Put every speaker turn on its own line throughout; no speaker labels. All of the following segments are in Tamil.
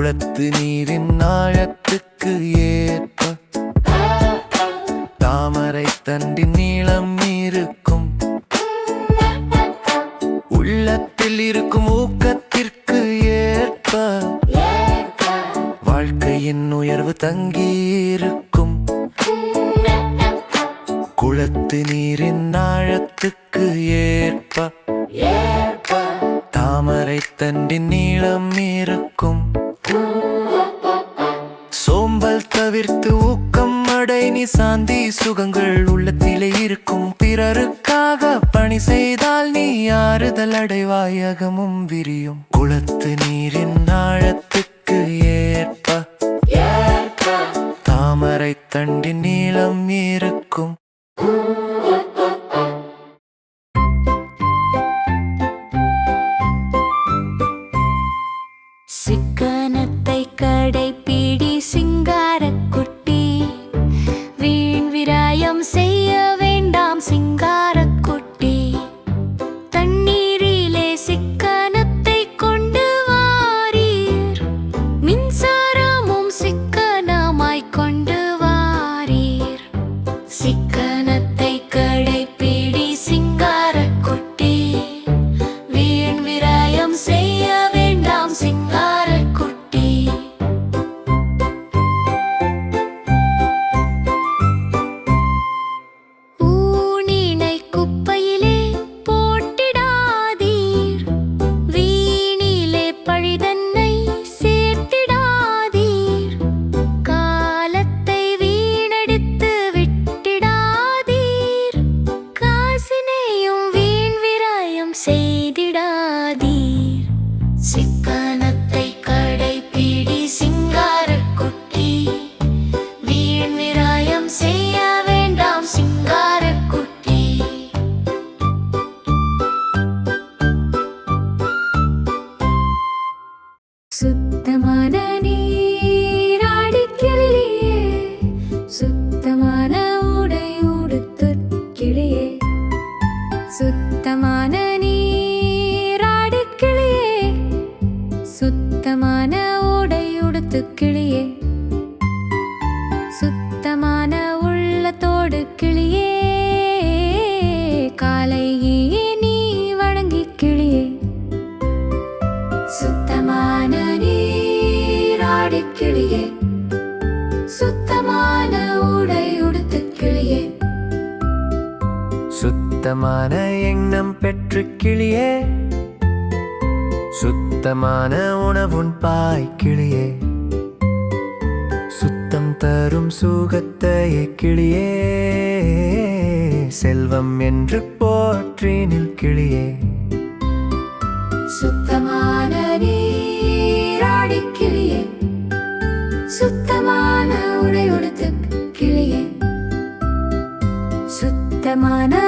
குளத்து நீரின் ஆழத்துக்கு ஏற்ப தாமரை தண்டின் நீளம் இருக்கும். உள்ளத்தில் இருக்கும் ஊக்கத்திற்கு ஏற்ப வாழ்க்கையின் உயர்வு தங்கியிருக்கும். குளத்து நீரின் ஆழத்துக்கு ஏற்ப தாமரை தண்டின் நீளம் இருக்கும். சோம்பல் தவிர்த்து ஊக்கம் அடை நீ சாந்தி சுகங்கள் உள்ளத்திலே இருக்கும் பிறருக்காக பணி செய்தால் நீ ஆறுதல் அடைவாயகமும் விரியும். குளத்து நீரின் ஆழத்துக்கு ஏற்ப. தாமரை தண்டின் நீளம் இருக்கும்.
சிக்கனத்தை சுத்தமான கிளியே சுத்தமான உடை உடுத்து கிளியே சுத்தமான
எண்ணம் பெற்று கிளியே சுத்தமான உணவுன் பாய் கிளியே சுத்தம் தரும் சுகத்தையே கிளியே. செல்வம் என்று போற்றினில் கிளியே
சுத்தமான நீராடி கிளியே சுத்தமான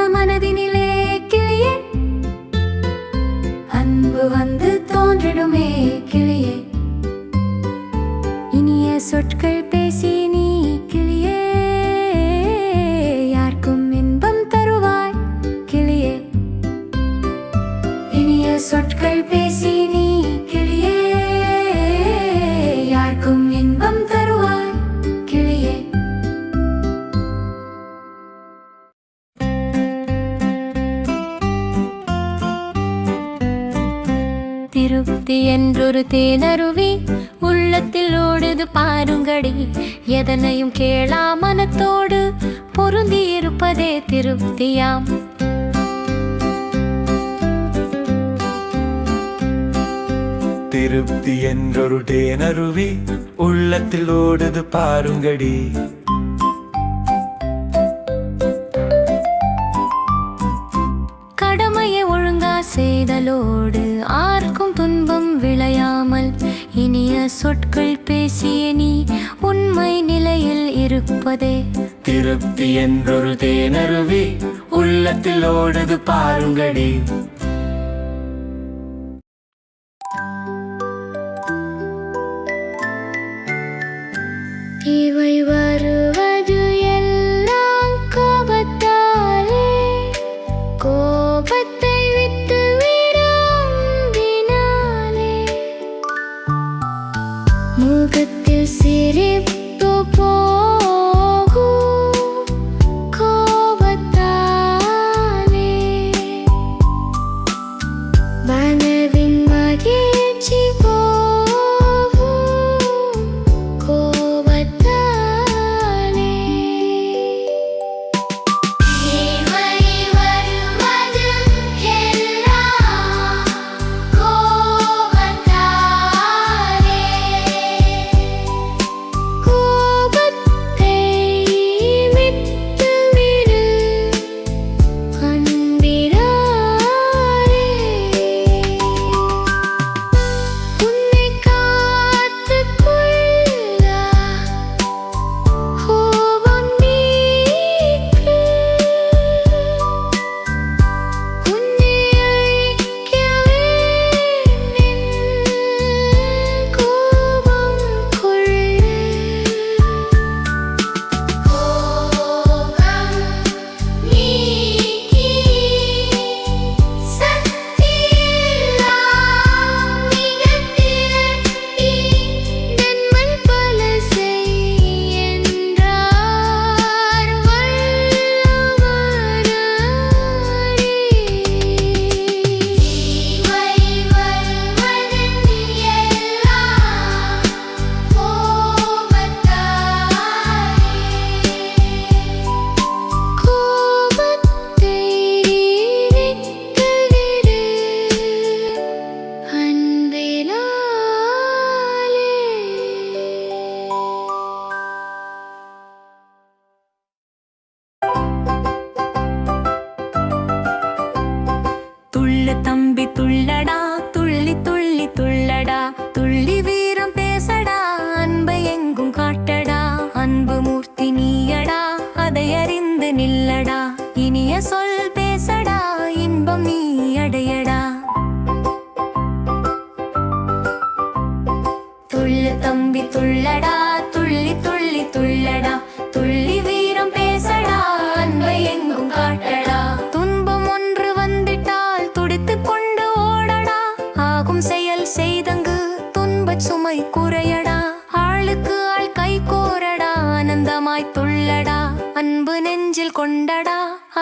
என்றொரு தேனருவி உள்ளத்தில் ஓடுது பாருங்கடி. எதனையும் கேளா மனத்தோடு. பொருந்தி இருப்பதே திருப்தியாம்.
திருப்தி என்றொரு தேனருவி உள்ளத்தில் ஓடுது பாருங்கடி.
கடமையை ஒழுங்கா செய்தலோடு சொற்கள் பேசிய நீ உண்மை நிலையில் இருப்பதே.
திருப்தி என்றொரு தேனருவி உள்ளத்தில் ஓடுது பாருங்கடி.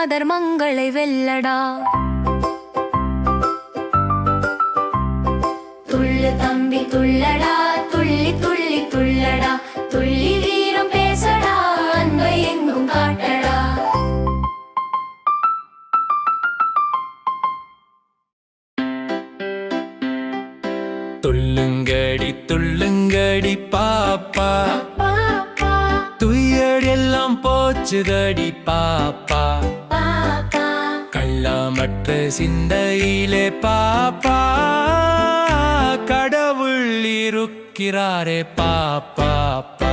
அதர்மங்களை வெல்லடா. துள்ளு தம்பி துள்ளடா. துள்ளி துள்ளி துள்ளடா. துள்ளி வீரம் பேசடா. அன்பை எங்கும் காட்டடா.
துள்ளுங்கடி துள்ளுங்கடி பாப்பா. துயர் போச்சுதடி பாப்பா. எல்லாமற்ற சிந்தையிலே பாப்பா கடவுள் இருக்கிறாரே பாப்பா பா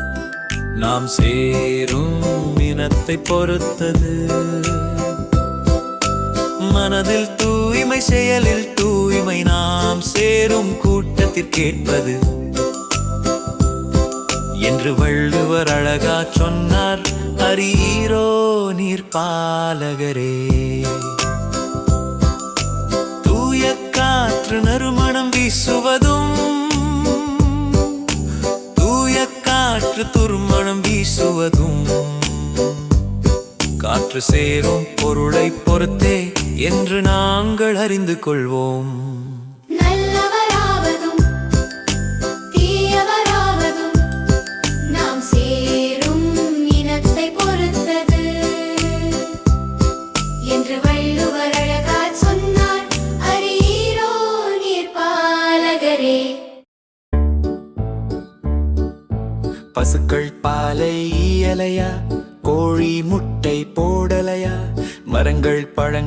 நாம் சேரும் இனத்தை பொறுத்தது. மனதில் தூய்மை செயலில் தூய்மை நாம் சேரும் கூட்டத்திற்கேற்பது. என்று வள்ளுவர் அழகா சொன்னார் அரீரோ நீர் பாலகரே காற்று துர்மணம் வீசுவதும் காற்று சேரும் பொருளை பொறுத்தே என்று நாங்கள் அறிந்து கொள்வோம்.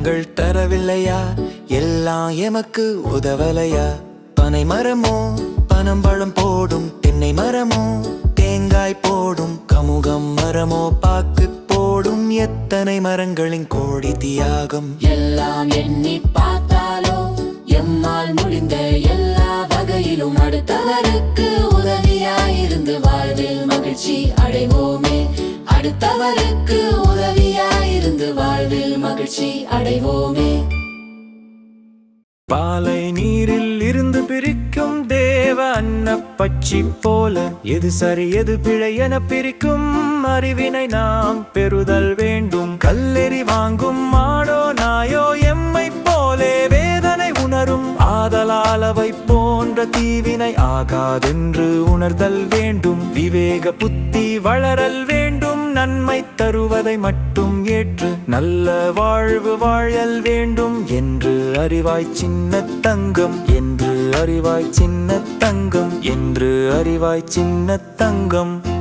மரங்கள் தரவில்லையா? எல்லாம் எமக்கு உதவலையா? பனை மரமோ? பனம் பழம் போடும் தென்னை மரமோ? தேங்காய் போடும் கமுகம் மரமோ? பாக்கு போடும் எத்தனை மரங்களின் கோடி தியாகம்?
எல்லாம் எண்ணி பார்த்தாலோ எம்மால் முடிந்த எல்லா வகையிலும் அடுத்தவருக்கு உதவியாயிருந்து வாழ்வில் மகிழ்ச்சி அடைவோமே. அடுத்தவருக்கு உதவியாயிருந்து வாழ்வில் மகிழ்ச்சி அடைவோமே.
பாலை நீரில் இருந்து பிரிக்கும் தேவ அன்னப்பச்சி போல எது சரி எது பிழை என பிரிக்கும் அறிவினை நாம் பெறுதல் வேண்டும். கல்லெறி வாங்கும் மாடோ நாயோ எம்மை போலே வேதனை உணரும் ஆதலால் அவை போன்ற தீவினை ஆகாதென்று உணர்தல் வேண்டும். விவேக புத்தி வளரல் வேண்டும். நன்மை தருவதை மட்டும் ஏற்று நல்ல வாழ்வு வாழல் வேண்டும் என்று அறிவாய் சின்ன தங்கம் என்று அறிவாய் சின்ன தங்கம் என்று அறிவாய் சின்ன தங்கம்.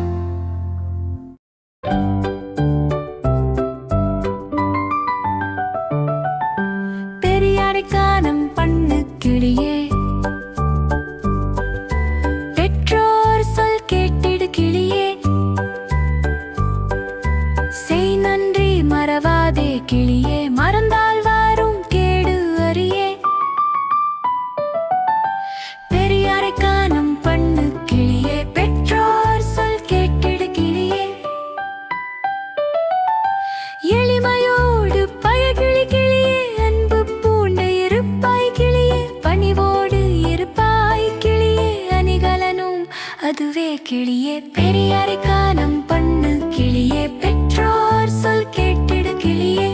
அதுவே கிளியே பெரியாரை காணம் பண்ணு கிளியே பெற்றோர் சொல் கேட்டிடு கிளியே.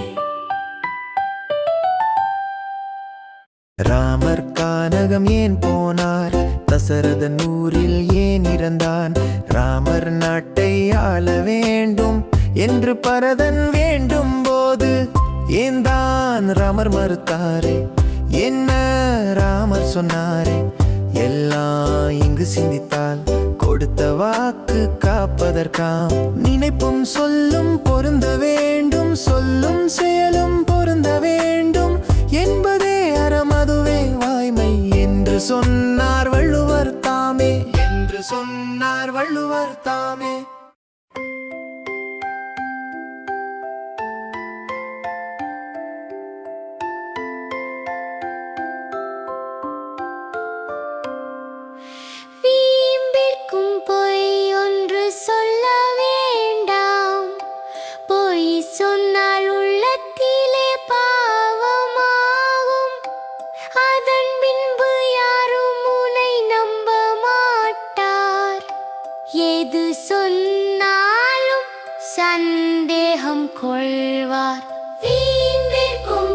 ராமர் கானகம் ஏன் போனார்? தசரத நூரில் ஏன் இறந்தான்? ராமர் நாட்டை ஆள வேண்டும் என்று பரதன் வேண்டும் போது ஏன் தான் ராமர் மறுத்தாரே? என்ன ராமர் சொன்னாரே? எல்லாம் இங்கு சிந்தித்தால் கொடுத்த வாக்கு காப்பதற்காம். நினைப்பும் சொல்லும் பொருந்த வேண்டும் சொல்லும் செயலும் பொருந்த வேண்டும். என்பதே அறமதுவே வாய்மை என்று சொன்னார் வள்ளுவர் தாமே. என்று சொன்னார் வள்ளுவர் தாமே.
സന്ദേഹം കൊള്ളുവാർ വീണ്ടെടുക്കും